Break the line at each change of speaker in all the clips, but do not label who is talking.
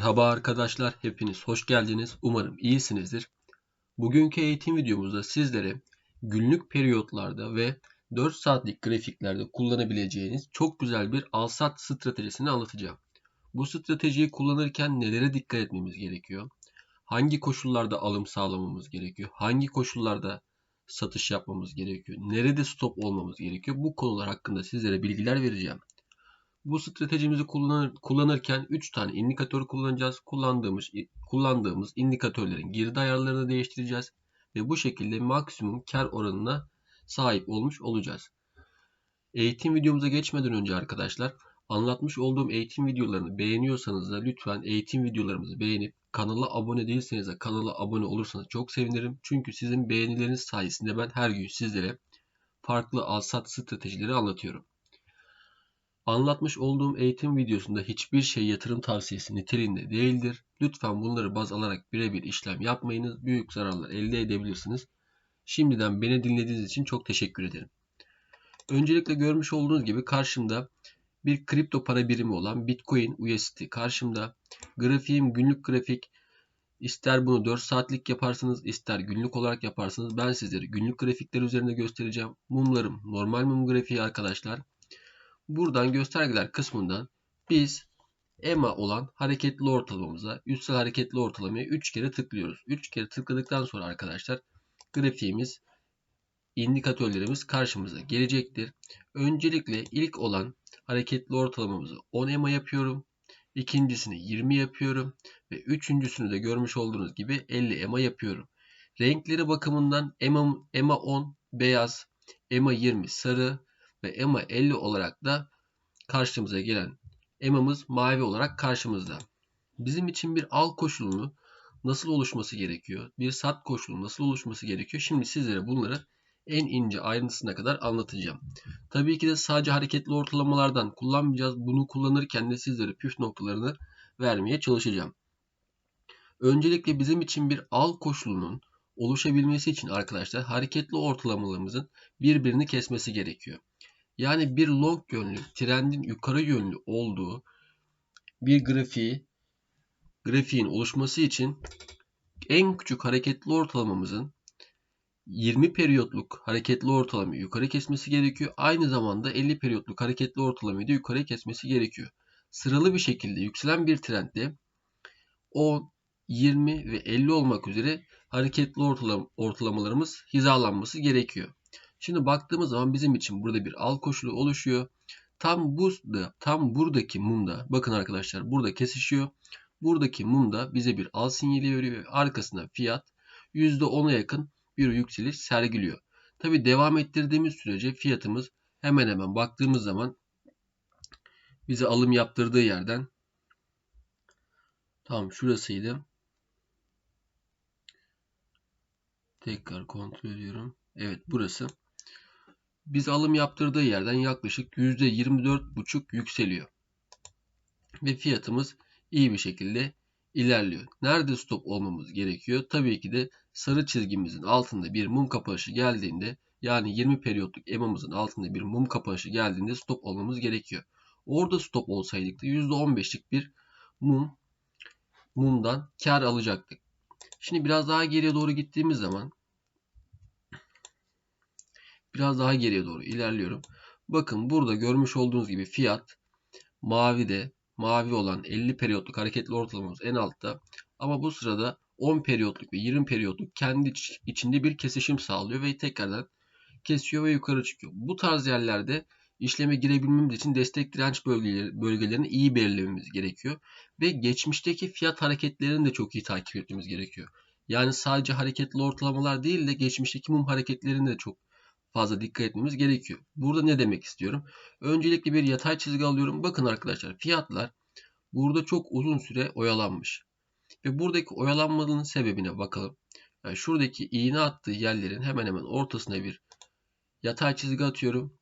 Merhaba arkadaşlar, hepiniz hoş geldiniz. Umarım iyisinizdir. Bugünkü eğitim videomuzda sizlere günlük periyotlarda ve 4 saatlik grafiklerde kullanabileceğiniz çok güzel bir al-sat stratejisini anlatacağım. Bu stratejiyi kullanırken nelere dikkat etmemiz gerekiyor? Hangi koşullarda alım sağlamamız gerekiyor? Hangi koşullarda satış yapmamız gerekiyor? Nerede stop olmamız gerekiyor? Bu konular hakkında sizlere bilgiler vereceğim. Bu stratejimizi kullanır, kullanırken 3 tane indikatör kullanacağız. Kullandığımız kullandığımız indikatörlerin girdi ayarlarını değiştireceğiz ve bu şekilde maksimum kar oranına sahip olmuş olacağız. Eğitim videomuza geçmeden önce arkadaşlar anlatmış olduğum eğitim videolarını beğeniyorsanız da lütfen eğitim videolarımızı beğenip kanala abone değilseniz de kanala abone olursanız çok sevinirim. Çünkü sizin beğenileriniz sayesinde ben her gün sizlere farklı al-sat stratejileri anlatıyorum. Anlatmış olduğum eğitim videosunda hiçbir şey yatırım tavsiyesi niteliğinde değildir. Lütfen bunları baz alarak birebir işlem yapmayınız. Büyük zararlar elde edebilirsiniz. Şimdiden beni dinlediğiniz için çok teşekkür ederim. Öncelikle görmüş olduğunuz gibi karşımda bir kripto para birimi olan Bitcoin USDT karşımda. Grafiğim günlük grafik. İster bunu 4 saatlik yaparsınız, ister günlük olarak yaparsınız. Ben sizlere günlük grafikler üzerinde göstereceğim. Mumlarım normal mum grafiği arkadaşlar. Buradan göstergeler kısmından biz EMA olan hareketli ortalamamıza, üstel hareketli ortalamaya 3 kere tıklıyoruz. 3 kere tıkladıktan sonra arkadaşlar grafiğimiz, indikatörlerimiz karşımıza gelecektir. Öncelikle ilk olan hareketli ortalamamızı 10 EMA yapıyorum. İkincisini 20 yapıyorum. Ve üçüncüsünü de görmüş olduğunuz gibi 50 EMA yapıyorum. Renkleri bakımından EMA, EMA 10 beyaz, EMA 20 sarı, ve EMA 50 olarak da karşımıza gelen EMA'mız mavi olarak karşımızda. Bizim için bir al koşulunu nasıl oluşması gerekiyor? Bir sat koşulu nasıl oluşması gerekiyor? Şimdi sizlere bunları en ince ayrıntısına kadar anlatacağım. Tabii ki de sadece hareketli ortalamalardan kullanmayacağız. Bunu kullanırken de sizlere püf noktalarını vermeye çalışacağım. Öncelikle bizim için bir al koşulunun oluşabilmesi için arkadaşlar hareketli ortalamalarımızın birbirini kesmesi gerekiyor. Yani bir long yönlü, trendin yukarı yönlü olduğu bir grafiği grafiğin oluşması için en küçük hareketli ortalamamızın 20 periyotluk hareketli ortalamayı yukarı kesmesi gerekiyor. Aynı zamanda 50 periyotluk hareketli ortalamayı da yukarı kesmesi gerekiyor. Sıralı bir şekilde yükselen bir trendde 10, 20 ve 50 olmak üzere hareketli ortalam ortalamalarımız hizalanması gerekiyor. Şimdi baktığımız zaman bizim için burada bir al koşulu oluşuyor. Tam bu tam buradaki mumda bakın arkadaşlar burada kesişiyor. Buradaki mumda bize bir al sinyali veriyor arkasında fiyat %10'a yakın bir yükseliş sergiliyor. Tabi devam ettirdiğimiz sürece fiyatımız hemen hemen baktığımız zaman bize alım yaptırdığı yerden tam şurasıydı. Tekrar kontrol ediyorum. Evet burası biz alım yaptırdığı yerden yaklaşık %24,5 yükseliyor. Ve fiyatımız iyi bir şekilde ilerliyor. Nerede stop olmamız gerekiyor? Tabii ki de sarı çizgimizin altında bir mum kapanışı geldiğinde yani 20 periyotluk EMA'mızın altında bir mum kapanışı geldiğinde stop olmamız gerekiyor. Orada stop olsaydık da %15'lik bir mum mumdan kar alacaktık. Şimdi biraz daha geriye doğru gittiğimiz zaman Biraz daha geriye doğru ilerliyorum. Bakın burada görmüş olduğunuz gibi fiyat mavi de mavi olan 50 periyotluk hareketli ortalamamız en altta. Ama bu sırada 10 periyotluk ve 20 periyotluk kendi içinde bir kesişim sağlıyor ve tekrardan kesiyor ve yukarı çıkıyor. Bu tarz yerlerde işleme girebilmemiz için destek direnç bölgeleri, bölgelerini iyi belirlememiz gerekiyor. Ve geçmişteki fiyat hareketlerini de çok iyi takip etmemiz gerekiyor. Yani sadece hareketli ortalamalar değil de geçmişteki mum hareketlerini de çok fazla dikkat etmemiz gerekiyor. Burada ne demek istiyorum? Öncelikle bir yatay çizgi alıyorum. Bakın arkadaşlar fiyatlar burada çok uzun süre oyalanmış. Ve buradaki oyalanmanın sebebine bakalım. Yani şuradaki iğne attığı yerlerin hemen hemen ortasına bir yatay çizgi atıyorum.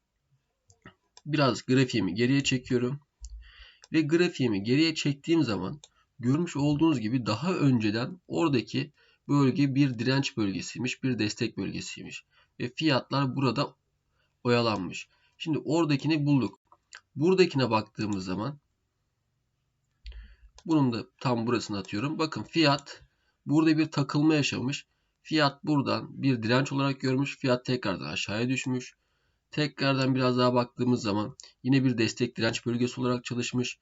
Biraz grafiğimi geriye çekiyorum. Ve grafiğimi geriye çektiğim zaman görmüş olduğunuz gibi daha önceden oradaki bölge bir direnç bölgesiymiş, bir destek bölgesiymiş ve fiyatlar burada oyalanmış. Şimdi oradakini bulduk. Buradakine baktığımız zaman Bunun da tam burasını atıyorum. Bakın fiyat burada bir takılma yaşamış. Fiyat buradan bir direnç olarak görmüş. Fiyat tekrardan aşağıya düşmüş. Tekrardan biraz daha baktığımız zaman yine bir destek direnç bölgesi olarak çalışmış.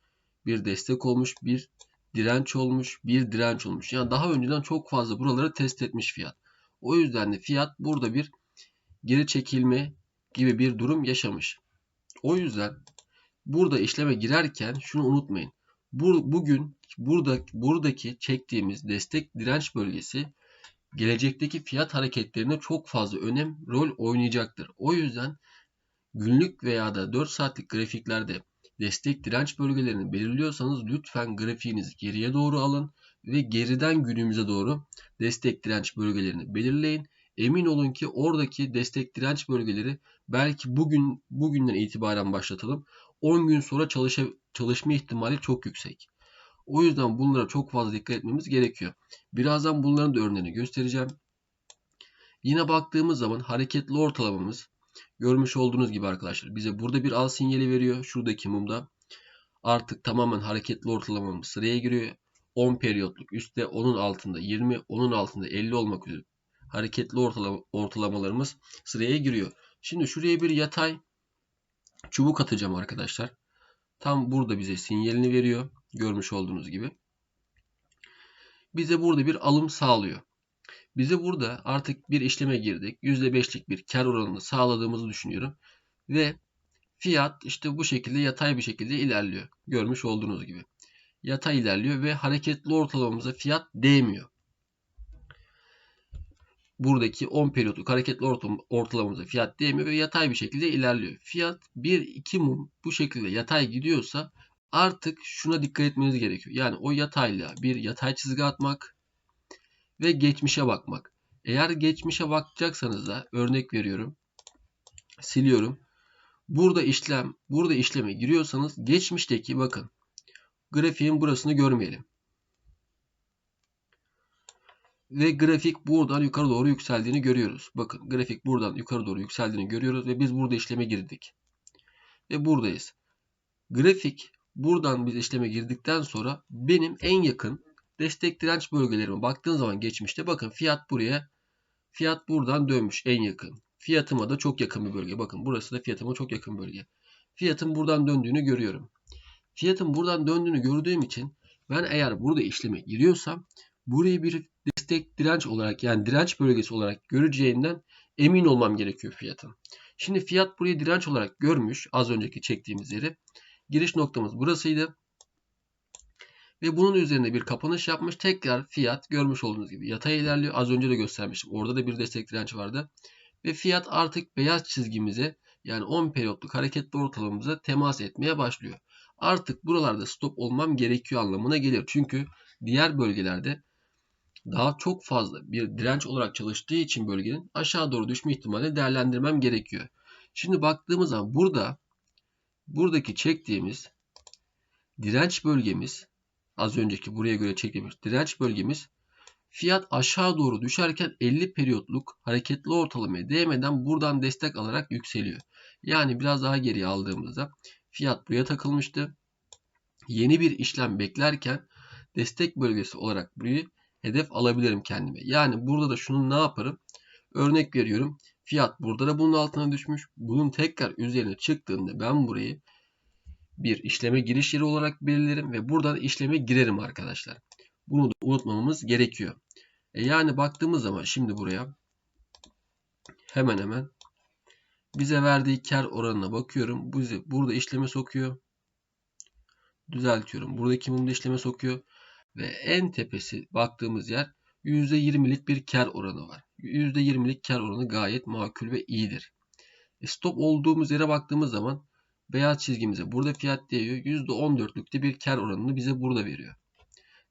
Bir destek olmuş, bir direnç olmuş, bir direnç olmuş. Yani daha önceden çok fazla buraları test etmiş fiyat. O yüzden de fiyat burada bir geri çekilme gibi bir durum yaşamış. O yüzden burada işleme girerken şunu unutmayın. Bu, bugün burada buradaki çektiğimiz destek direnç bölgesi gelecekteki fiyat hareketlerine çok fazla önem rol oynayacaktır. O yüzden günlük veya da 4 saatlik grafiklerde destek direnç bölgelerini belirliyorsanız lütfen grafiğinizi geriye doğru alın ve geriden günümüze doğru destek direnç bölgelerini belirleyin. Emin olun ki oradaki destek direnç bölgeleri belki bugün bugünden itibaren başlatalım. 10 gün sonra çalışa, çalışma ihtimali çok yüksek. O yüzden bunlara çok fazla dikkat etmemiz gerekiyor. Birazdan bunların da örneğini göstereceğim. Yine baktığımız zaman hareketli ortalamamız görmüş olduğunuz gibi arkadaşlar bize burada bir al sinyali veriyor. Şuradaki mumda artık tamamen hareketli ortalamamız sıraya giriyor. 10 periyotluk üstte onun altında 20 onun altında 50 olmak üzere hareketli ortalama, ortalamalarımız sıraya giriyor. Şimdi şuraya bir yatay çubuk atacağım arkadaşlar. Tam burada bize sinyalini veriyor. Görmüş olduğunuz gibi. Bize burada bir alım sağlıyor. Bize burada artık bir işleme girdik. %5'lik bir kar oranını sağladığımızı düşünüyorum. Ve fiyat işte bu şekilde yatay bir şekilde ilerliyor. Görmüş olduğunuz gibi. Yatay ilerliyor ve hareketli ortalamamıza fiyat değmiyor buradaki 10 periyotluk hareketli ortalamamıza fiyat değmiyor ve yatay bir şekilde ilerliyor. Fiyat 1-2 mum bu şekilde yatay gidiyorsa artık şuna dikkat etmeniz gerekiyor. Yani o yatayla bir yatay çizgi atmak ve geçmişe bakmak. Eğer geçmişe bakacaksanız da örnek veriyorum. Siliyorum. Burada işlem, burada işleme giriyorsanız geçmişteki bakın grafiğin burasını görmeyelim. Ve grafik buradan yukarı doğru yükseldiğini görüyoruz. Bakın grafik buradan yukarı doğru yükseldiğini görüyoruz ve biz burada işleme girdik. Ve buradayız. Grafik buradan biz işleme girdikten sonra benim en yakın destek direnç bölgelerime baktığın zaman geçmişte bakın fiyat buraya fiyat buradan dönmüş en yakın. Fiyatıma da çok yakın bir bölge. Bakın burası da fiyatıma çok yakın bölge. Fiyatın buradan döndüğünü görüyorum. Fiyatın buradan döndüğünü gördüğüm için ben eğer burada işleme giriyorsam burayı bir destek direnç olarak yani direnç bölgesi olarak göreceğinden emin olmam gerekiyor fiyatın. Şimdi fiyat burayı direnç olarak görmüş az önceki çektiğimiz yeri. Giriş noktamız burasıydı. Ve bunun üzerine bir kapanış yapmış. Tekrar fiyat görmüş olduğunuz gibi yatay ilerliyor. Az önce de göstermiştim. Orada da bir destek direnç vardı. Ve fiyat artık beyaz çizgimize yani 10 periyotluk hareketli ortalamamıza temas etmeye başlıyor. Artık buralarda stop olmam gerekiyor anlamına gelir. Çünkü diğer bölgelerde daha çok fazla bir direnç olarak çalıştığı için bölgenin aşağı doğru düşme ihtimalini değerlendirmem gerekiyor. Şimdi baktığımız zaman burada buradaki çektiğimiz direnç bölgemiz az önceki buraya göre çektiğimiz direnç bölgemiz fiyat aşağı doğru düşerken 50 periyotluk hareketli ortalamaya değmeden buradan destek alarak yükseliyor. Yani biraz daha geriye aldığımızda fiyat buraya takılmıştı. Yeni bir işlem beklerken destek bölgesi olarak burayı hedef alabilirim kendime. Yani burada da şunu ne yaparım? Örnek veriyorum. Fiyat burada da bunun altına düşmüş. Bunun tekrar üzerine çıktığında ben burayı bir işleme giriş yeri olarak belirlerim ve buradan işleme girerim arkadaşlar. Bunu da unutmamamız gerekiyor. E yani baktığımız zaman şimdi buraya hemen hemen bize verdiği kar oranına bakıyorum. Bizi burada işleme sokuyor. Düzeltiyorum. Buradaki mumda işleme sokuyor ve en tepesi baktığımız yer %20'lik bir kar oranı var. %20'lik kar oranı gayet makul ve iyidir. E stop olduğumuz yere baktığımız zaman beyaz çizgimize burada fiyat değiyor. %14'lükte bir kar oranını bize burada veriyor.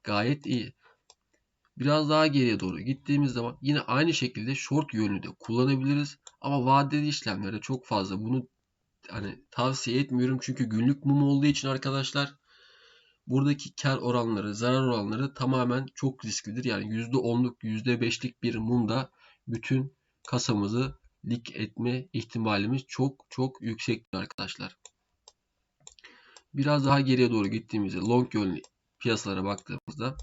Gayet iyi. Biraz daha geriye doğru gittiğimiz zaman yine aynı şekilde short yönünü de kullanabiliriz. Ama vadeli işlemlerde çok fazla bunu hani tavsiye etmiyorum. Çünkü günlük mum olduğu için arkadaşlar buradaki kar oranları, zarar oranları tamamen çok risklidir. Yani %10'luk, %5'lik bir mumda bütün kasamızı lik etme ihtimalimiz çok çok yüksektir arkadaşlar. Biraz daha geriye doğru gittiğimizde long yönlü piyasalara baktığımızda.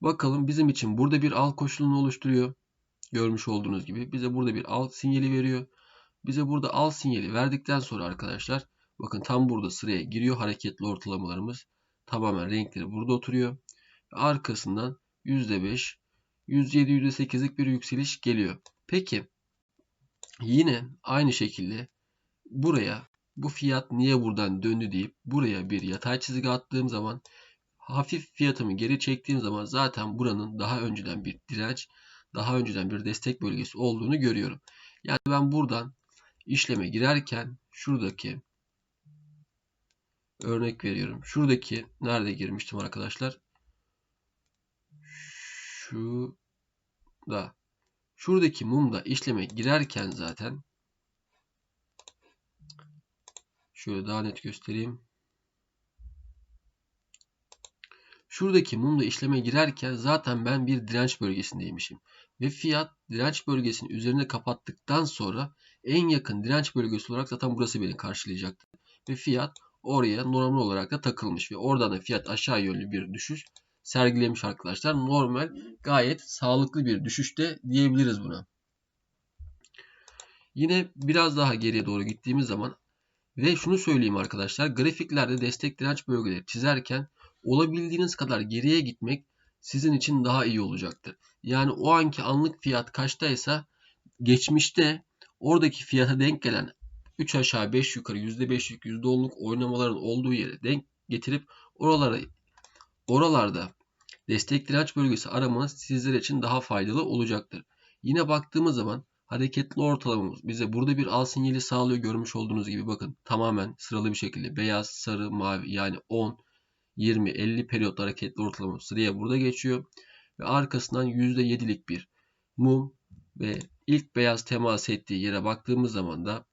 Bakalım bizim için burada bir al koşulunu oluşturuyor. Görmüş olduğunuz gibi bize burada bir al sinyali veriyor. Bize burada al sinyali verdikten sonra arkadaşlar bakın tam burada sıraya giriyor hareketli ortalamalarımız. Tamamen renkleri burada oturuyor. Arkasından %5, %7, %8'lik bir yükseliş geliyor. Peki yine aynı şekilde buraya bu fiyat niye buradan döndü deyip buraya bir yatay çizgi attığım zaman hafif fiyatımı geri çektiğim zaman zaten buranın daha önceden bir direnç, daha önceden bir destek bölgesi olduğunu görüyorum. Yani ben buradan işleme girerken şuradaki örnek veriyorum. Şuradaki nerede girmiştim arkadaşlar? Şu da şuradaki mumda işleme girerken zaten şöyle daha net göstereyim. Şuradaki mumla işleme girerken zaten ben bir direnç bölgesindeymişim. Ve fiyat direnç bölgesinin üzerine kapattıktan sonra en yakın direnç bölgesi olarak zaten burası beni karşılayacaktı. Ve fiyat oraya normal olarak da takılmış ve oradan da fiyat aşağı yönlü bir düşüş sergilemiş arkadaşlar. Normal gayet sağlıklı bir düşüşte diyebiliriz buna. Yine biraz daha geriye doğru gittiğimiz zaman ve şunu söyleyeyim arkadaşlar grafiklerde destek direnç bölgeleri çizerken olabildiğiniz kadar geriye gitmek sizin için daha iyi olacaktır. Yani o anki anlık fiyat kaçtaysa geçmişte oradaki fiyata denk gelen 3 aşağı 5 yukarı %5'lik %10'luk oynamaların olduğu yere denk getirip oralara oralarda destek direnç bölgesi aramanız sizler için daha faydalı olacaktır. Yine baktığımız zaman hareketli ortalamamız bize burada bir al sinyali sağlıyor görmüş olduğunuz gibi bakın tamamen sıralı bir şekilde beyaz, sarı, mavi yani 10, 20, 50 periyot hareketli ortalama sıraya burada geçiyor. Ve arkasından %7'lik bir mum ve ilk beyaz temas ettiği yere baktığımız zaman da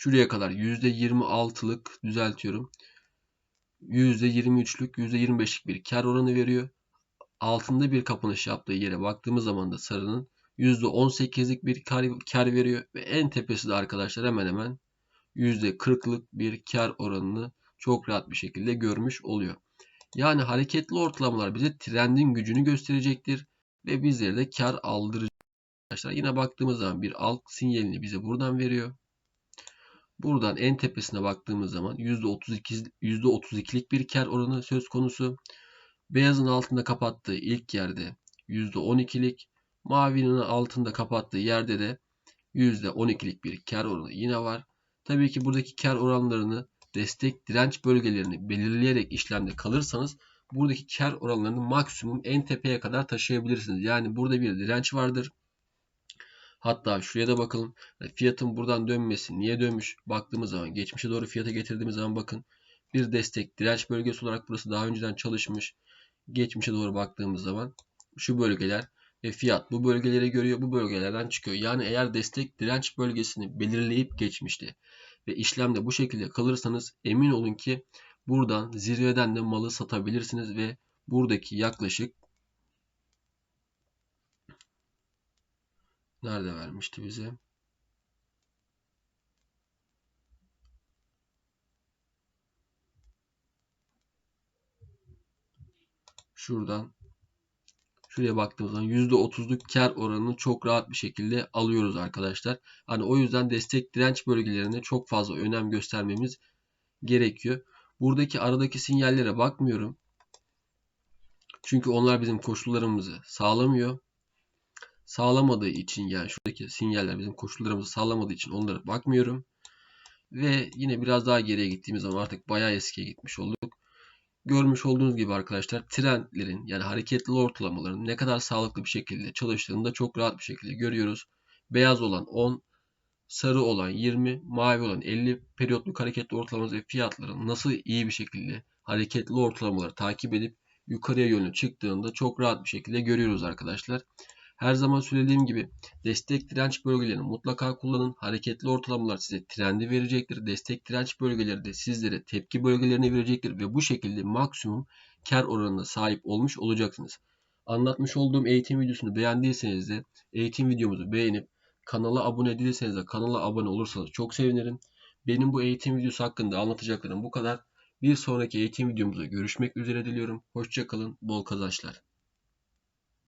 şuraya kadar %26'lık düzeltiyorum. %23'lük, %25'lik bir kar oranı veriyor. Altında bir kapanış yaptığı yere baktığımız zaman da sarının %18'lik bir kar, kar veriyor. Ve en tepesi de arkadaşlar hemen hemen %40'lık bir kar oranını çok rahat bir şekilde görmüş oluyor. Yani hareketli ortalamalar bize trendin gücünü gösterecektir ve bizlere de kar aldıracak. Arkadaşlar yine baktığımız zaman bir alt sinyalini bize buradan veriyor. Buradan en tepesine baktığımız zaman %32 %32'lik bir kar oranı söz konusu. Beyazın altında kapattığı ilk yerde %12'lik, mavinin altında kapattığı yerde de %12'lik bir kar oranı yine var. Tabii ki buradaki kar oranlarını destek direnç bölgelerini belirleyerek işlemde kalırsanız buradaki kar oranlarını maksimum en tepeye kadar taşıyabilirsiniz. Yani burada bir direnç vardır. Hatta şuraya da bakalım. Fiyatın buradan dönmesi niye dönmüş? Baktığımız zaman geçmişe doğru fiyata getirdiğimiz zaman bakın. Bir destek direnç bölgesi olarak burası daha önceden çalışmış. Geçmişe doğru baktığımız zaman şu bölgeler ve fiyat bu bölgeleri görüyor. Bu bölgelerden çıkıyor. Yani eğer destek direnç bölgesini belirleyip geçmişti ve işlemde bu şekilde kalırsanız emin olun ki buradan zirveden de malı satabilirsiniz ve buradaki yaklaşık nerede vermişti bize? Şuradan şuraya baktığımız zaman %30'luk kar oranını çok rahat bir şekilde alıyoruz arkadaşlar. Hani o yüzden destek direnç bölgelerine çok fazla önem göstermemiz gerekiyor. Buradaki aradaki sinyallere bakmıyorum. Çünkü onlar bizim koşullarımızı sağlamıyor. Sağlamadığı için yani şuradaki sinyaller bizim koşullarımızı sağlamadığı için onlara bakmıyorum. Ve yine biraz daha geriye gittiğimiz zaman artık bayağı eskiye gitmiş olduk. Görmüş olduğunuz gibi arkadaşlar trendlerin yani hareketli ortalamaların ne kadar sağlıklı bir şekilde çalıştığını da çok rahat bir şekilde görüyoruz. Beyaz olan 10, sarı olan 20, mavi olan 50 periyotluk hareketli ortalaması ve fiyatların nasıl iyi bir şekilde hareketli ortalamaları takip edip yukarıya yönlü çıktığında çok rahat bir şekilde görüyoruz arkadaşlar. Her zaman söylediğim gibi destek direnç bölgelerini mutlaka kullanın. Hareketli ortalamalar size trendi verecektir. Destek direnç bölgeleri de sizlere tepki bölgelerini verecektir ve bu şekilde maksimum kar oranına sahip olmuş olacaksınız. Anlatmış olduğum eğitim videosunu beğendiyseniz de eğitim videomuzu beğenip kanala abone değilseniz de kanala abone olursanız çok sevinirim. Benim bu eğitim videosu hakkında anlatacaklarım bu kadar. Bir sonraki eğitim videomuzda görüşmek üzere diliyorum. Hoşçakalın, bol kazançlar.